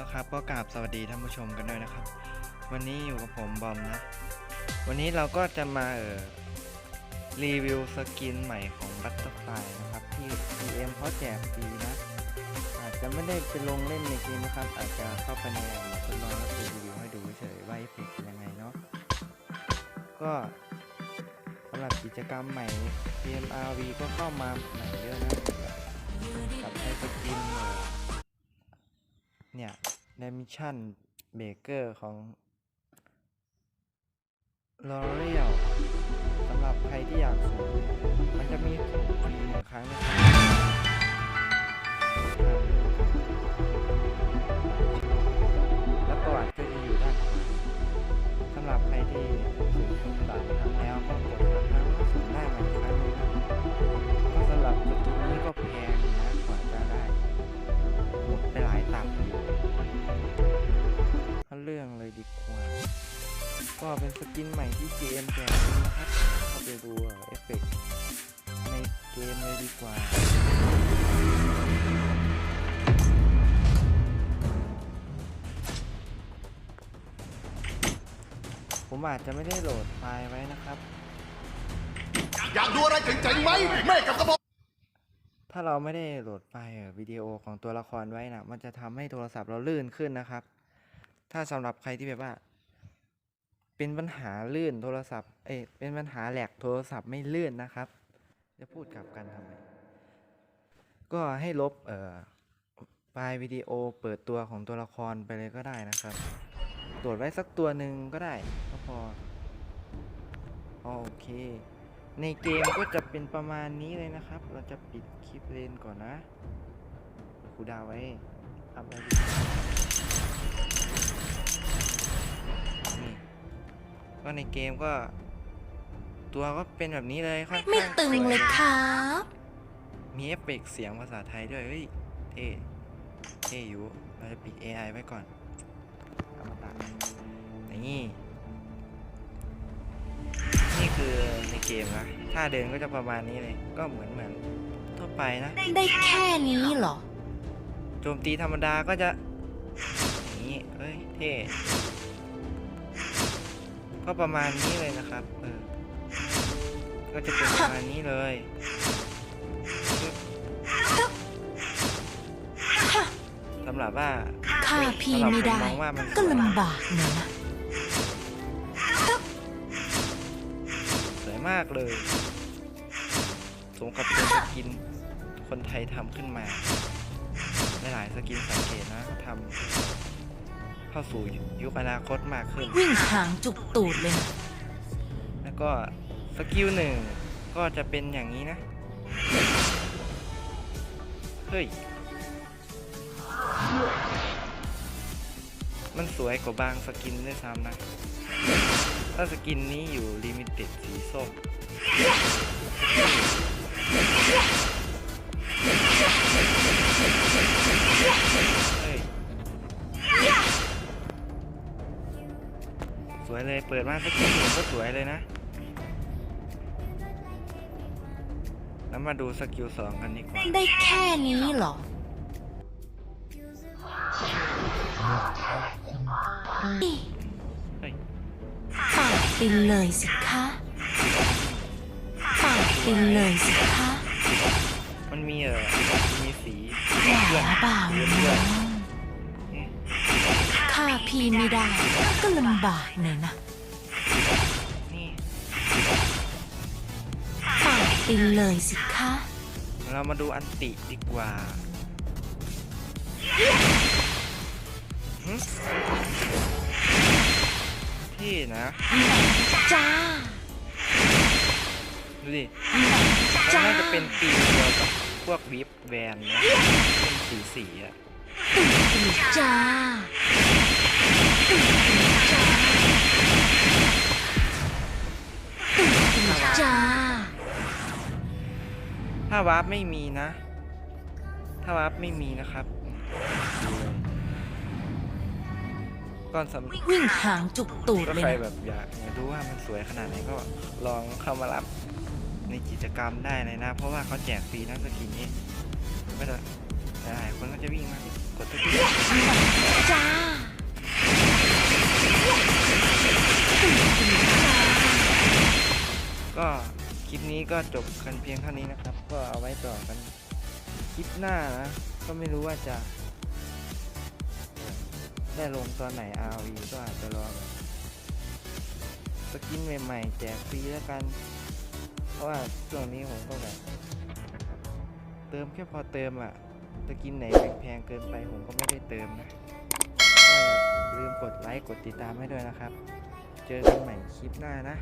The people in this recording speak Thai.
นะครับ ก็กราบสวัสดีท่านผู้ชมกันด้วยนะครับ วันนี้อยู่กับผมบอมนะ วันนี้เราก็จะมาเออรีวิวสกินใหม่ของบัตเตอร์ฟลายนะครับ ที่ PM เขาแจกฟรีนะ อาจจะไม่ได้ไปลงเล่นในเกมนะครับ อาจจะเข้าไปในแอปทดลองแล้วรีวิวให้ดูเฉยๆว่าเอฟเฟกต์เป็นยังไงเนาะก็สำหรับกิจกรรมใหม่ PMRV ก็เข้ามาใหม่เยอะนะกับไอ้สกินเนี่ย ดมิชั่นเบเกอร์ของ l o r e a l สำหรับใครที่อยากสูงมันจะมีสูงฟรีหนึ่งครั้งนะครับ ก็เป็นสกินใหม่ที่ GM แจกนะครับเข้าไปดูเอฟเฟกต์ในเกมเลยดีกว่าผมอาจจะไม่ได้โหลดไฟล์ไว้นะครับ อยากดูอะไรเจ๋งๆไหมแม่กับกระบอกถ้าเราไม่ได้โหลดไฟล์เอ่อวิดีโอของตัวละครไว้นะมันจะทำให้โทรศัพท์เราลื่นขึ้นนะครับ ถ้าสำหรับใครที่แบบว่า เป็นปัญหาลื่นโทรศัพท์ เอ้เป็นปัญหาแหลกโทรศัพท์ไม่ลื่นนะครับ จะพูดกลับกันทำไม ก็ให้ลบ เอ่อไฟล์วิดีโอเปิดตัวของตัวละครไปเลยก็ได้นะครับ ตรวจไว้สักตัวหนึ่งก็ได้ก็พอ โอเค ในเกมก็จะเป็นประมาณนี้เลยนะครับ เราจะปิดคลิปเลนก่อนนะคูดาวไว้ทำอะไรดี ก็ในเกมก็ ตัวก็เป็นแบบนี้เลยค่อนไม่ข้างตึงสวเลยครับ มีเอฟเฟกต์เสียงภาษาไทยด้วยเฮ้ยเท่เท่อยู่เราจะปิด AI ไว้ก่อนอมตะนี่ นี่คือในเกมนะถ้าเดินก็จะประมาณนี้เลย ก็เหมือนเหมือนทั่วไปนะ ได้แค่นี้เหรอ โจมตีธรรมดาก็จะอย่างนี้เอ้ย เท่ ก็ประมาณนี้เลยนะครับ เออ ก็จะเป็นประมาณนี้เลยสำหรับว่าค่าพี่ไม่ได้สำหรับผมมองว่ามันก็ลำบากหน่อยนะสวยมากเลยสมกับเป็นสกินคนไทยทำขึ้นมา หลายๆสกินสังเกตนะทำ เข้าสู่ยุคอนาคตมากขึ้น วิ่งหางจุกตูดเลยนะแล้วก็สกิลหนึ่งก็จะเป็นอย่างนี้นะ เฮ้ย มันสวยกว่าบางสกินด้วยซ้ำนะ ถ้าสกินนี้อยู่ลิมิเต็ดสีส้ม เลยเปิดมาสกินหนึ่งก็สวยเลยนะ แล้วมาดูสกิลสองกันดีกว่า ได้แค่นี้เหรอเฮ้ยฝากไปเลยสิคะฝากไปเลยสิคะมันมีเออมีสีหวาเปล่าน้องค่าพี่ไม่ได้ก็ลำบากหน่อยนะ เลยสิคะเรามาดูอันติดีกว่าหึที่นะจ้าดูดิจ้าน่าจะเป็นปีเดียวกับพวกวิปแวนนะเป็นสีสีๆอะตื่นจ้าาวาร์ปไม่มีนะ ถ้าวาร์ปไม่มีนะครับ ก่อนสำวิ่งหางจุกตูดเลยก็ใครแบบอยากดูว่ามันสวยขนาดไหนก็ลองเข้ามารับในกิจกรรมได้เลยนะ เพราะว่าเขาแจกฟรีนะสกินนี้ก็จะหลายๆคนก็จะวิ่งมากกดทุกทีจ้าก็ คลิปนี้ก็จบกันเพียงเท่านี้นะครับ ก็เอาไว้ต่อกันคลิปหน้านะก็ไม่รู้ว่าจะ ได้ลงตอนไหน RV ก็อาจจะรอแบบสกินใหม่ๆแจกฟรีแล้วกัน เพราะว่าช่วงนี้ผมก็แบบ เติมแค่พอเติมอะสกินไหนแพงๆเกินไปผมก็ไม่ได้เติมนะก็อย่าลืมกดไลค์กดติดตามให้ด้วยนะครับ เจอกันใหม่คลิปหน้านะ